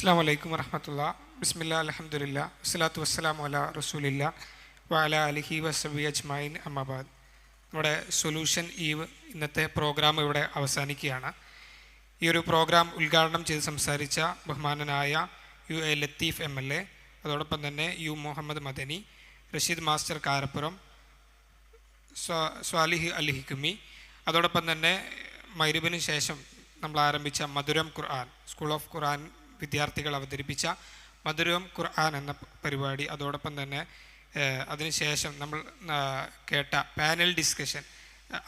അസ്സാം വലൈക്കും വറഹമത്തുള്ള. ബിസ്മില്ല അലഹമുല്ല വസ്സലാത്തു വസ്സലാം അല റസൂലില്ല വാല അലിഹി വസബി അജ്മൈൻ അമ്മബാദ് നമ്മുടെ സൊല്യൂഷൻ ഈവ് ഇന്നത്തെ പ്രോഗ്രാം ഇവിടെ അവസാനിക്കുകയാണ്. ഈ ഒരു പ്രോഗ്രാം ഉദ്ഘാടനം ചെയ്ത് സംസാരിച്ച ബഹുമാനനായ U A Latheef M L A അതോടൊപ്പം തന്നെ യു മുഹമ്മദ് മദനി റഷീദ് മാസ്റ്റർ കാരപ്പുറം സ്വാലിഹി ഹിക്കുമി അതോടൊപ്പം തന്നെ മൈരുബിന് ശേഷം നമ്മൾ ആരംഭിച്ച മധുരം ഖുർആൻ സ്കൂൾ ഓഫ് ഖുർആൻ വിദ്യാർത്ഥികൾ അവതരിപ്പിച്ച മധുരവും ഖുർആൻ എന്ന പരിപാടി. അതോടൊപ്പം തന്നെ അതിനുശേഷം നമ്മൾ കേട്ട പാനൽ ഡിസ്കഷൻ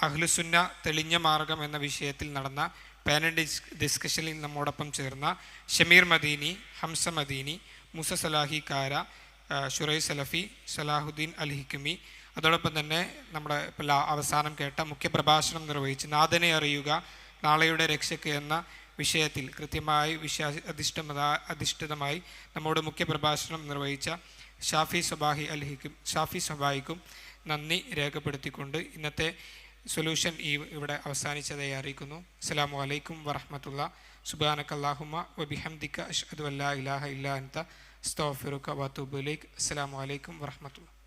അഹ്ലുസുന്ന തെളിഞ്ഞ മാർഗം എന്ന വിഷയത്തിൽ നടന്ന പാനൽ ഡിസ് ഡിസ്കഷനിൽ നമ്മോടൊപ്പം ചേർന്ന ഷമീർ മദീനി ഹംസ മദീനി മുസ സലാഹി കാര ഷുറൈ സലഫി സലാഹുദ്ദീൻ അൽ ഹിക്കുമി അതോടൊപ്പം തന്നെ നമ്മുടെ അവസാനം കേട്ട മുഖ്യപ്രഭാഷണം നിർവഹിച്ച് നാഥനെ അറിയുക നാളെയുടെ രക്ഷയ്ക്ക് എന്ന വിഷയത്തിൽ കൃത്യമായി വിശ്വാ അധിഷ്ഠിത അധിഷ്ഠിതമായി നമ്മോട് മുഖ്യപ്രഭാഷണം നിർവഹിച്ച ഷാഫി സബാഹി അലിഹിക്കും ഷാഫി സബാഹിക്കും നന്ദി രേഖപ്പെടുത്തിക്കൊണ്ട് ഇന്നത്തെ സൊല്യൂഷൻ ഈ ഇവിടെ അവസാനിച്ചതായി അറിയിക്കുന്നു. അസ്സലാമു അലൈക്കും വറഹമത്തുള്ള. സുബാനക്കല്ലാഹുമ വബിഹംദിക്ക അഷ്ഹദു അല്ലാ ഇലാഹ ഇല്ലാ അൻത അസ്തഗ്ഫിറുക വഅതൂബു അസ്സാം അലൈക്കും വറഹമത്തുള്ള.